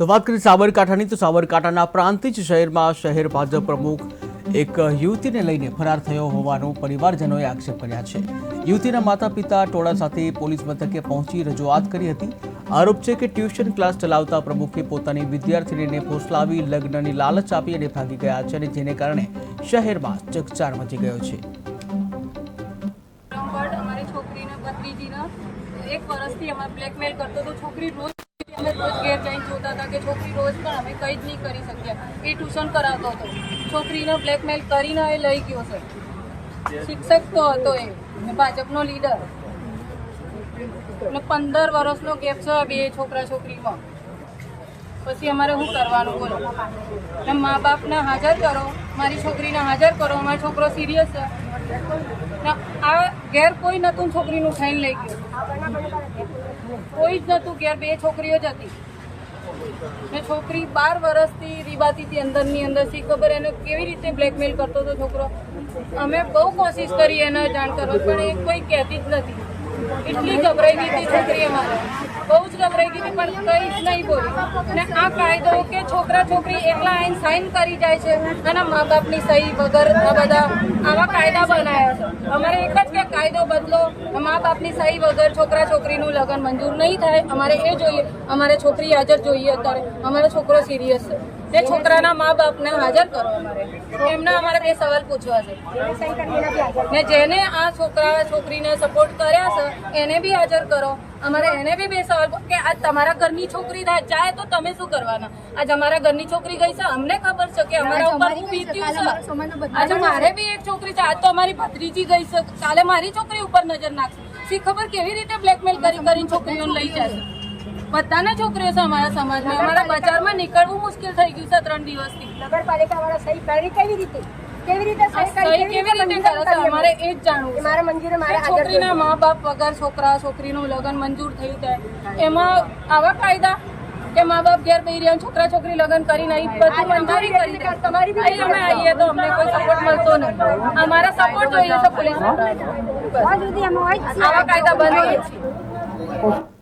તો વાત કરીએ સાબરકાંઠાની, તો સાબરકાંઠાના પ્રાંતિજ શહેરમાં શહેર ભાજપ પ્રમુખ એક યુવતીને લઈને ફરાર થયો હોવાનો પરિવારજનોએ આક્ષેપ કર્યા છે. યુવતીના માતા પિતા ટોળા સાથે પોલીસ મથકે પહોંચી રજૂઆત કરી હતી. આરોપ છે કે ટ્યુશન ક્લાસ ચલાવતા પ્રમુખે પોતાની વિદ્યાર્થીનીને ફોસલાવી લગ્નની લાલચ આપી અને ભાગી ગયા છે અને જેને કારણે શહેરમાં ચકચાર મચી ગયો છે. એક વર્ષથી અમારે બ્લેકમેલ કરતો તો છોકરી રોજ અમે રોજ ઘેર જઈને જોતા હતા કે છોકરી રોજ પણ અમે કંઈ જ નહીં કરી શક્યા એ ટ્યુશન કરાવતો હતો. છોકરીને બ્લેકમેલ કરીને એ લઈ ગયો છે. શિક્ષક તો હતો એ. ભાજપનો લીડર ને પંદર વર્ષનો ગેપ છે બે છોકરા છોકરીમાં પછી અમારે શું કરવાનું બોલો? મા બાપને હાજર કરો. મારી છોકરીને હાજર કરો. અમારો છોકરો સિરિયસ છે. આ ઘેર કોઈ નતું છોકરીનું ખાઈને લઈ ગયું. કોઈ જ નતું ઘેર, બે છોકરીઓ જ હતી. ને છોકરી બાર વર્ષથી રીબાતી અંદરની અંદર, શી ખબર એને કેવી રીતે બ્લેકમેલ કરતો હતો છોકરો? અમે બહુ કોશિશ કરી એને જાણ કરવા, પણ એ કોઈ કહેતી જ નથી. એટલી ગભરાઈ ગઈ હતી છોકરી અમારે બહુ જ ગભરાઈ ગઈ હતી, પણ કંઈ જ નહીં બોલી. ને આ કાયદો કે છોકરા છોકરી એકલા આઈને સાઈન કરી જાય છે અને મા બાપની સહી વગર બધા આવા કાયદા બનાવ્યા છે. અમારે એક જ કે કાયદો બદલો મા બાપની સહી વગર છોકરા છોકરીનું લગ્ન મંજૂર નહીં થાય. અમારે એ જોઈએ, અમારે છોકરી હાજર જોઈએ અત્યારે. અમારો છોકરો સિરિયસ છે. તે છોકરાના મા બાપને હાજર કરો અમારે. એમના અમારે બે સવાલ પૂછવા છે. ને જેને આ છોકરા છોકરીને સપોર્ટ કર્યા છે એને બી હાજર કરો. અમારે એને બી બે સવાલ કે આજ તમારા ઘરની છોકરી જાય તો તમે શું કરવાના? આજ અમારા ઘરની છોકરી ગઈ છે અમને ખબર છે કે અમારા ઉપર છે. આજે મારે બી એક છોકરી છે આજ તો અમારી ભત્રીજી ગઈ છે. કાલે મારી છોકરી ઉપર નજર નાખશે. શી ખબર કેવી રીતે બ્લેકમેલ કરી કરીને છોકરીઓને લઈ જશે? બધાને છોકરીઓ છે અમારા સમાજમાં અમારા બજારમાં નીકળવું મુશ્કેલ થઈ ગયું છે ત્રણ દિવસથી નગરપાલિકા વાળા સહી કરી કેવી રીતે કેવી રીતે સહી કેવી રીતે કરે છે અમારે એ જ જાણવું છે. મારા મંજૂરે મારે છોકરીના મા બાપ વગર છોકરા છોકરીનું લગ્ન મંજૂર થયું જાય એમાં આવા કાયદા કે મા બાપ ઘેર બેહી રહ્યા છોકરા છોકરી લગ્ન કરી નહીં બધું મંજૂરી કરી દે તમારી બી અમે આવીએ તો અમને કોઈ સપોર્ટ મળતો નથી અમારા સપોર્ટ જોઈએ છે પોલીસ હોય. આવા કાયદા બંધ છીએ